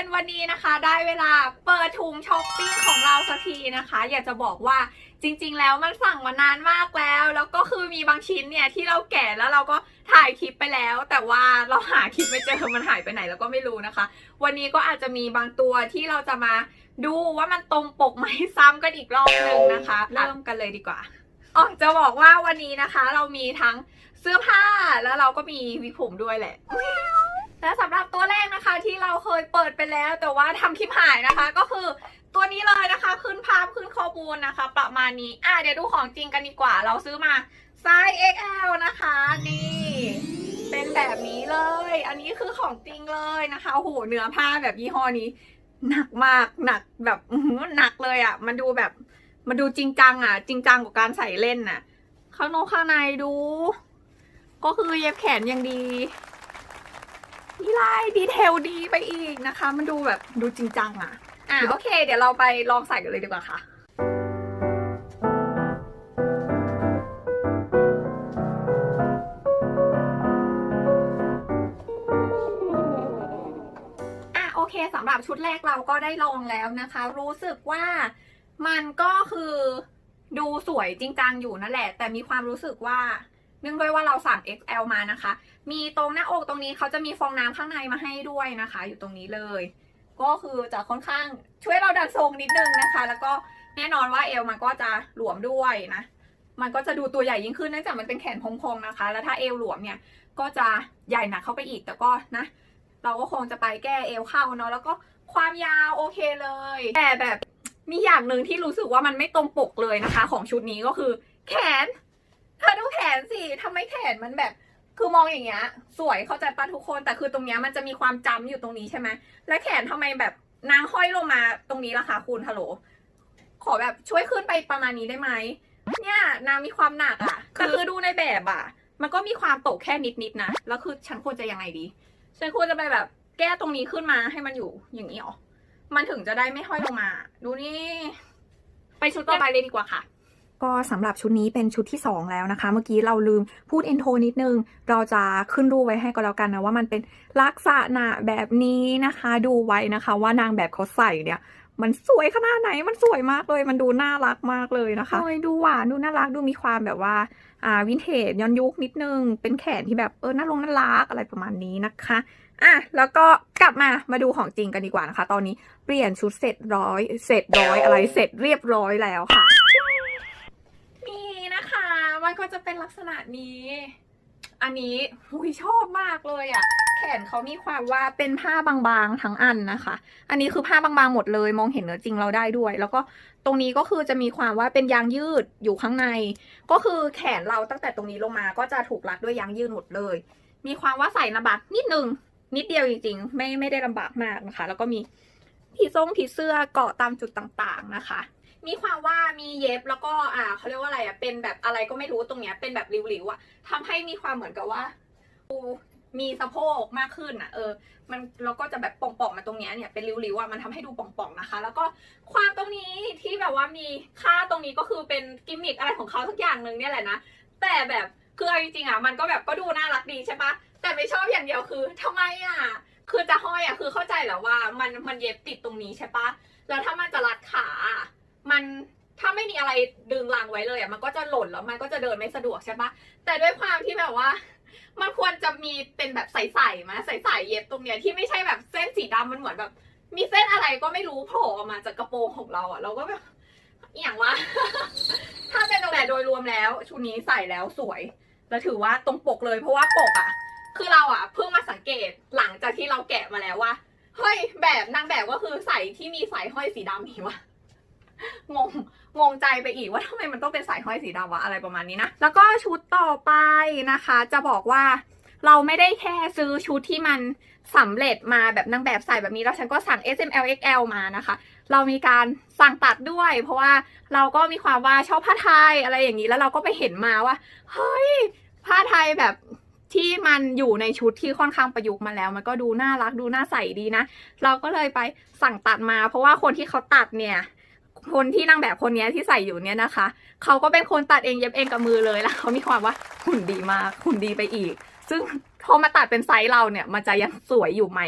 คนวันนี้นะคะได้เวลาเปิดถุงช้อปปิ้งของเราสักทีนะคะ อยากจะบอกว่าจริง ๆ แล้วมันสั่งมานานมากแล้ว แล้วก็คือมีบางชิ้นเนี่ยที่เราแกะแล้วเราก็ถ่ายคลิปไปแล้ว แต่ว่าเราหาคลิปไม่เจอมันหายไปไหนแล้วก็ไม่รู้นะคะ วันนี้ก็อาจจะมีบางตัวที่เราจะมาดูว่ามันตรงปกไหมซ้ำกันอีกรอบหนึ่งนะคะเริ่มกันเลยดีกว่าอ๋อจะบอกว่าวันนี้นะคะ เรามีทั้งเสื้อผ้าแล้วเราก็มีวิกผมด้วยแหละ และสำหรับตัวแรกนะคะที่เราเคยเปิดไปแล้ว แต่ว่าทำคลิปหายนะคะ ก็คือตัวนี้เลยนะคะ ขึ้นภาพขึ้นข้อมูลนะคะ ประมาณนี้ อะเดี๋ยวดูของจริงกันดีกว่า เราซื้อมาไซส์ XL นะคะ นี่ เป็นแบบนี้เลย อันนี้คือของจริงเลยนะคะโอ้โหเนื้อผ้าแบบยี่ห้อนี้ หนักมากหนักแบบอื้อหือหนักเลยอะ่ะ มันดูแบบมันดูจริงจังอะ่ะ จริงจังกว่าการใส่เล่นน่ะข้างนอกข้างในดู ก็คือเย็บแขนอย่างดี นี่ลายดีเทลดีไปอีกนะคะ มันดูแบบดูจริงจังอะ อะโอเค เดี๋ยวเราไปลองใส่กันเลยดีกว่าค่ะอะโอเคสำหรับชุดแรกเราก็ได้ลองแล้วนะคะ รู้สึกว่ามันก็คือดูสวยจริงจังอยู่นั่นแหละ แต่มีความรู้สึกว่า เนื่องด้วยว่าเราสั่ง XL มานะคะ มีตรงหน้าอกตรงนี้เขาจะมีฟองน้ำข้างในมาให้ด้วยนะคะ อยู่ตรงนี้เลย ก็คือจะค่อนข้างช่วยเราดันทรงนิดนึงนะคะ แล้วก็แน่นอนว่าเอวมันก็จะหลวมด้วยนะ มันก็จะดูตัวใหญ่ยิ่งขึ้นเนื่องจากมันเป็นแขนพองๆนะคะ แล้วถ้าเอวหลวมเนี่ยก็จะใหญ่หนักเข้าไปอีกแต่ก็นะ เราก็คงจะไปแก้เอวเข้าเนาะแล้วก็ความยาวโอเคเลย แต่แบบมีอย่างหนึ่งที่รู้สึกว่ามันไม่ตรงปกเลยนะคะ ของชุดนี้ก็คือแขน เธอดูแขนสิทำไมแขนมันแบบ คือมองอย่างเงี้ย สวยเข้าใจปะทุกคน แต่คือตรงเนี้ยมันจะมีความจำอยู่ตรงนี้ใช่ไหม และแขนทำไมแบบนางห้อยลงมาตรงนี้ล่ะคะคุณฮัลโหล ขอแบบช่วยขึ้นไปประมาณนี้ได้ไหม เนี่ยนางมีความหนักอะแต่คือดูในแบบอะมันก็มีความตกแค่นิดๆนะ แล้วคือฉันควรจะยังไงดี ฉันควรจะไปแบบ แก้ตรงนี้ขึ้นมาให้มันอยู่อย่างนี้หรอ มันถึงจะได้ไม่ห้อยลงมา ดูนี่ ไปชุดต่อไปเลยดีกว่าค่ะ ก็สำหรับชุดนี้เป็นชุดที่ 2 แล้วนะคะ เมื่อกี้เราลืมพูดอินโทนิดนึง เราจะขึ้นรูปไว้ให้ก็แล้วกันนะ ว่ามันเป็นลักษณะแบบนี้นะคะ ดูไว้นะคะว่านางแบบเขาใส่เนี่ยมันสวยขนาดไหน มันสวยมากเลย มันดูน่ารักมากเลยนะคะดูหวาน ดูน่ารัก ดูมีความแบบว่า อ่า วินเทจย้อนยุคนิดนึง เป็นแขนที่แบบ เออ น่าลงน่ารัก อะไรประมาณนี้นะคะ อะ แล้วก็กลับมา มาดูของจริงกันดีกว่านะคะ ตอนนี้เปลี่ยนชุดเสร็จร้อย เสร็จร้อยอะไร เสร็จเรียบร้อยแล้วค่ะ มันก็จะเป็นลักษณะนี้ อันนี้หุยชอบมากเลยอะ่ะ แขนเขามีความว่าเป็นผ้าบางๆทั้งอันนะคะ อันนี้คือผ้าบางๆหมดเลย มองเห็นเนื้อจริงเราได้ด้วย แล้วก็ตรงนี้ก็คือจะมีความว่าเป็นยางยืดอยู่ข้างใน ก็คือแขนเราตั้งแต่ตรงนี้ลงมา ก็จะถูกรัดด้วยยางยืดหมดเลย มีความว่าใส่ลำบากนิดนึงนิดเดียวจริงๆ ไม่ไม่ได้ลำบากมากนะคะ แล้วก็มีผีทรงผีเสื้อเกาะตามจุดต่างๆนะคะ มีความว่ามีเย็บแล้วก็อ่าเขาเรียกว่าอะไรอะเป็นแบบอะไรก็ไม่รู้ตรงเนี้ยเป็นแบบริ้วๆอะทำให้มีความเหมือนกับว่ามีสะโพกมากขึ้นอะเออ มันแล้วก็จะแบบป่องๆมาตรงเนี้ยเนี่ยเป็นริ้วๆอะมันทำให้ดูป่องๆนะคะ แล้วก็ความตรงนี้ที่แบบว่ามีค่าตรงนี้ก็คือเป็นกิมมิคอะไรของเขาสักอย่างหนึ่งเนี่ยแหละนะแต่แบบคือเอาจริงๆอะมันก็แบบก็ดูน่ารักดีใช่ปะแต่ไม่ชอบอย่างเดียวคือทำไมอะคือจะห้อยอะคือเข้าใจแหละว่ามันมันเย็บติดตรงนี้ใช่ปะแล้วถ้ามันจะรัดขา มันถ้าไม่มีอะไรดึงรางไว้เลยอะมันก็จะหล่นแล้วมันก็จะเดินไม่สะดวกใช่ปะแต่ด้วยความที่แบบว่า มันควรจะมีเป็นแบบใสๆไหมใสๆเย็บตรงเนี้ยที่ไม่ใช่แบบเส้นสีดำมันเหมือนแบบ มีเส้นอะไรก็ไม่รู้โผล่ออกมาจากกระโปรงของเราอะ เราก็แบบอย่างว่า ถ้าเป็นแต่โดยรวมแล้วชุดนี้ใส่แล้วสวย แล้วถือว่าตรงปกเลยเพราะว่าปกอะ คือเราอะเพิ่งมาสังเกตหลังจากที่เราแกะมาแล้วว่าเฮ้ยแบบนางแบบก็คือใส่ที่มีสายห้อยสีดำนี่วะ งงงงใจไปอีกว่าทำไมมันต้องเป็นสายห้อยสีดำวะอะไรประมาณนี้นะ แล้วก็ชุดต่อไปนะคะ จะบอกว่าเราไม่ได้แค่ซื้อชุดที่มันสำเร็จมาแบบนางแบบใส่แบบนี้ แล้วฉันก็สั่ง S M L X L มานะคะ เรามีการสั่งตัดด้วย เพราะว่าเราก็มีความว่าชอบผ้าไทยอะไรอย่างนี้แล้วเราก็ไปเห็นมาว่า เฮ้ย ผ้าไทยแบบที่มันอยู่ในชุดที่ค่อนข้างประยุกต์มาแล้ว มันก็ดูน่ารักดูน่าใส่ดีนะ เราก็เลยไปสั่งตัดมา เพราะว่าคนที่เขาตัดเนี่ย คนที่นางแบบคนนี้ที่ใส่อยู่เนี่ยนะคะ เขาก็เป็นคนตัดเองเย็บเองกับมือเลยแล้วเขามีความว่าหุ่นดีมากหุ่นดีไปอีก ซึ่งพอมาตัดเป็นไซส์เราเนี่ย มันจะยังสวยอยู่ไหม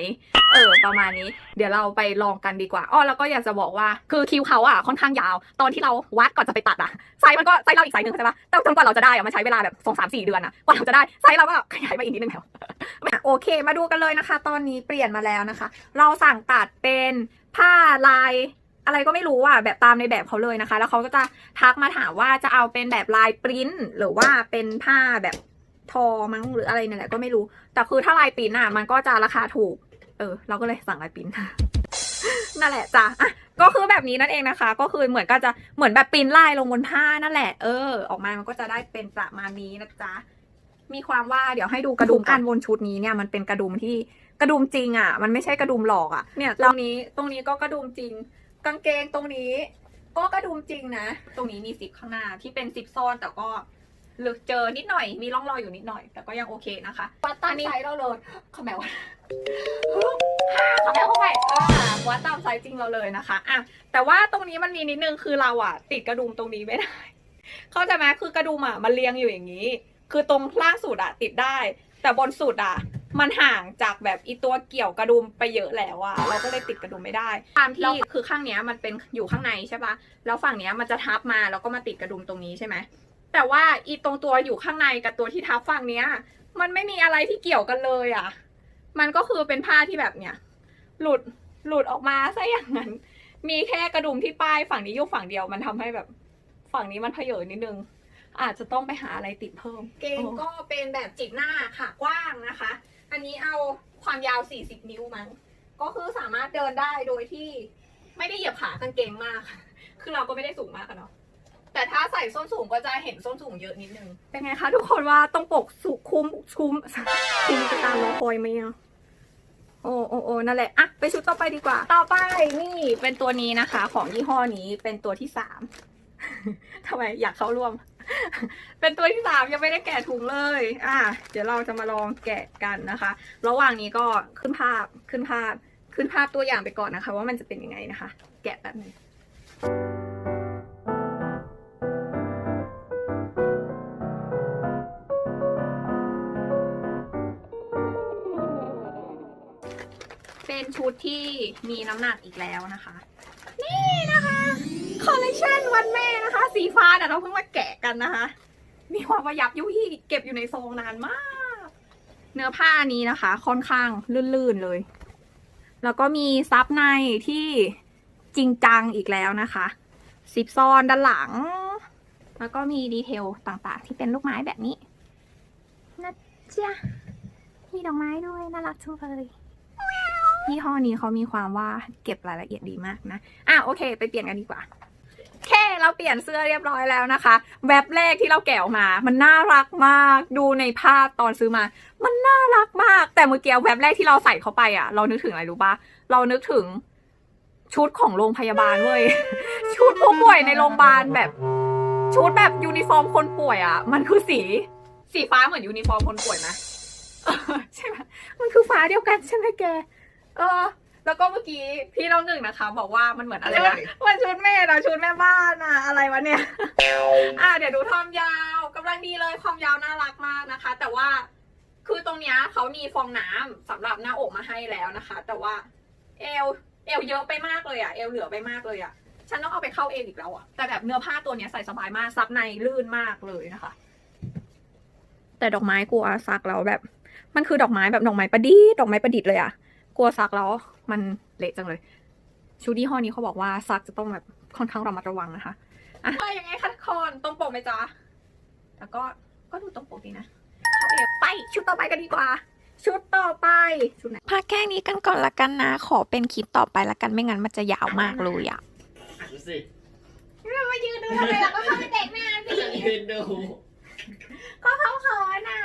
เออ ประมาณนี้ เดี๋ยวเราไปลองกันดีกว่า อ้อ แล้วก็อยากจะบอกว่า คือคิวเขาอะค่อนข้างยาว ตอนที่เราวัดก่อนจะไปตัดอะไซส์มันก็ไซส์เราอีกไซส์หนึ่งใช่ปะแต่จนกว่าเราจะได้อะมันใช้เวลาแบบสองสามสี่เดือนอะกว่าเราจะได้ ไซส์เราก็ขยายไปอีกนิดนึงแล้วโอเค มาดูกันเลยนะคะ ตอนนี้เปลี่ยนมาแล้วนะคะ เราสั่งตัดเป็นผ้าลาย อะไรก็ไม่รู้อะแบบตามในแบบเขาเลยนะคะ แล้วเขาก็จะทักมาถามว่าจะเอาเป็นแบบลายปริ้นหรือว่าเป็นผ้าแบบทอมั้งหรืออะไรนั่แหละก็ไม่รู้ แต่คือถ้าลายปริ้นอะมันก็จะราคาถูก เออ เราก็เลยสั่งลายปริ้นนั่นแหละจ้ะอะก็คือแบบนี้นั่นเองนะคะ ก็คือเหมือนก็จะเหมือนแบบปริ้นลายลงบนผ้านั่นแหละ เออ ออกมา มันก็จะได้เป็นประมาณนี้นะจ๊ะ มีความว่าเดี๋ยวให้ดูกระดุมอันบนชุดนี้เนี่ยมันเป็นกระดุมที่กระดุมจริงอะ มันไม่ใช่กระดุมหลอกอะ เนี่ยตรงนี้ตรงนี้ก็กระดุมจริง กางเกงตรงนี้ ก็กระดุมจริงนะ ตรงนี้มีซิปข้างหน้าที่เป็นซิปซ่อนแต่ก็ลึกเจอนิดหน่อยมีร่องรอยอยู่นิดหน่อย แต่ก็ยังโอเคนะคะวัดตามไซส์เราเลยขมแมวขมแมวเข้าไปอ่าวัดตามไซส์จริงเราเลยนะคะอะแต่ว่าตรงนี้มันมีนิดนึงคือเราอะ ติดกระดุมตรงนี้ไม่ได้ เข้าใจไหมคือกระดุมอะมันเรียงอยู่อย่างนี้ คือตรงล่างสุดอะติดได้ แต่บนสุดอะ มันห่างจากแบบอีตัวเกี่ยวกระดุมไปเยอะแล้วอะเราก็เลยติดกระดุมไม่ได้ตามที่คือข้างเนี้ยมันเป็นอยู่ข้างในใช่ปะแล้วฝั่งเนี้ยมันจะทับมาแล้วก็มาติดกระดุมตรงนี้ใช่ไหมแต่ว่าอีตรงตัวอยู่ข้างในกับตัวที่ทับฝั่งเนี้ย มันไม่มีอะไรที่เกี่ยวกันเลยอะมันก็คือเป็นผ้าที่แบบเนี้ยหลุดหลุดออกมาซะอย่างนั้น มีแค่กระดุมที่ป้ายฝั่งนี้อยู่ฝั่งเดียวมันทำให้แบบฝั่งนี้มันเพเยอนิดนึง อาจจะต้องไปหาอะไรติดเพิ่ม เกงก็เป็นแบบจิกหน้าค่ะกว้างนะคะ อันนี้เอาความยาว 40 นิ้วมั้ง ก็คือสามารถเดินได้โดยที่ไม่ได้เหยียบขากางเกงมาก คือเราก็ไม่ได้สูงมากอะเนาะ แต่ถ้าใส่ส้นสูงก็จะเห็นส้นสูงเยอะนิดนึง เป็นไงคะทุกคนว่าต้องปกสุคุ้มคุ้มคุ้มตามรอคอยไหมอะโอ้โอ้โอ้นั่นแหละ อะ ไปชุดต่อไปดีกว่า ต่อไปนี่เป็นตัวนี้นะคะ ของยี่ห้อนี้เป็นตัวที่สามทำไมอยากเข้าร่วม เป็นตัวที่สามยังไม่ได้แกะถุงเลย อะ เดี๋ยวเราจะมาลองแกะกันนะคะ ระหว่างนี้ก็ขึ้นภาพขึ้นภาพขึ้นภาพตัวอย่างไปก่อนนะคะ ว่ามันจะเป็นยังไงนะคะ แกะแบบนึงเป็นชุดที่มีน้ำหนักอีกแล้วนะคะ นี่นะคะ คอลเลคชันวันแม่นะคะ สีฟ้าเดี๋ยวเราเพิ่งมาแกะกันนะคะ มีความประยับยุยี่เก็บอยู่ในซองนานมาก เนื้อผ้านี้นะคะ ค่อนข้างลื่นๆเลย แล้วก็มีซับในที่จริงจังอีกแล้วนะคะซิปซอนด้านหลัง แล้วก็มีดีเทลต่างๆ ที่เป็นลูกไม้แบบนี้นะจ๊ะมีดอกไม้ด้วยน่ารักจังเลยยี่ห้อนี้เขามีความว่าเก็บรายละเอียดดีมากนะ อะโอเค ไปเปลี่ยนกันดีกว่า เราเปลี่ยนเสื้อเรียบร้อยแล้วนะคะ แวบแรกที่เราแกะออกมา มันน่ารักมากดูในภาพตอนซื้อมา มันน่ารักมาก แต่เมื่อกี้แวบแรกที่เราใส่เข้าไปอะ เรานึกถึงอะไรรู้ปะเรานึกถึงชุดของโรงพยาบาลเว้ย ชุดผู้ป่วยในโรงพยาบาลแบบ ชุดแบบยูนิฟอร์มคนป่วยอะ มันคือสี สีฟ้าเหมือนยูนิฟอร์มคนป่วยไหมใช่ไหมมันคือฟ้าเดียวกันใช่ไหมแก เออ แล้วก็เมื่อกี้พี่น้องหนึ่งนะคะ บอกว่ามันเหมือนอะไรนะมันชุดแม่อะชุดแม่บ้านอะอะไรวะเนี่ย อะเดี๋ยวดูความยาวกำลังดีเลยความยาวน่ารักมากนะคะ แต่ว่าคือตรงเนี้ยเขามีฟองน้ำสำหรับหน้าอกมาให้แล้วนะคะ แต่ว่าเอวเอวเยอะไปมากเลยอะเอวเหลือไปมากเลยอะฉันต้องเอาไปเข้าเอวอีกแล้วอะแต่แบบเนื้อผ้าตัวเนี้ยใส่สบายมากซับในลื่นมากเลยนะคะ แต่ดอกไม้กลัวซักแล้วแบบ มันคือดอกไม้แบบดอกไม้ประดิษฐ์ดอกไม้ประดิษฐ์เลยอะ กลัวซักแล้วมันเละจังเลยชูดี้ห้อนี้เขาบอกว่าซักจะต้องแบบค่อนข้างระมัดระวังนะคะอะยังไงคะทุกคนตรงปกไหมจ๊ะแล้วก็ก็ดูตรงปกดีนะเข้าไปไปชุดต่อไปกันดีกว่า ชุดต่อไปชุดไหนพักแค่นี้กันก่อนละกันนะ ขอเป็นคลิปต่อไปละกันไม่งั้นมันจะยาวมากเลยอะดูสิมายืนดูทำไมล่ะก็เข้าไปเตะหน้าสิยืนดูก็เขาเขินอะ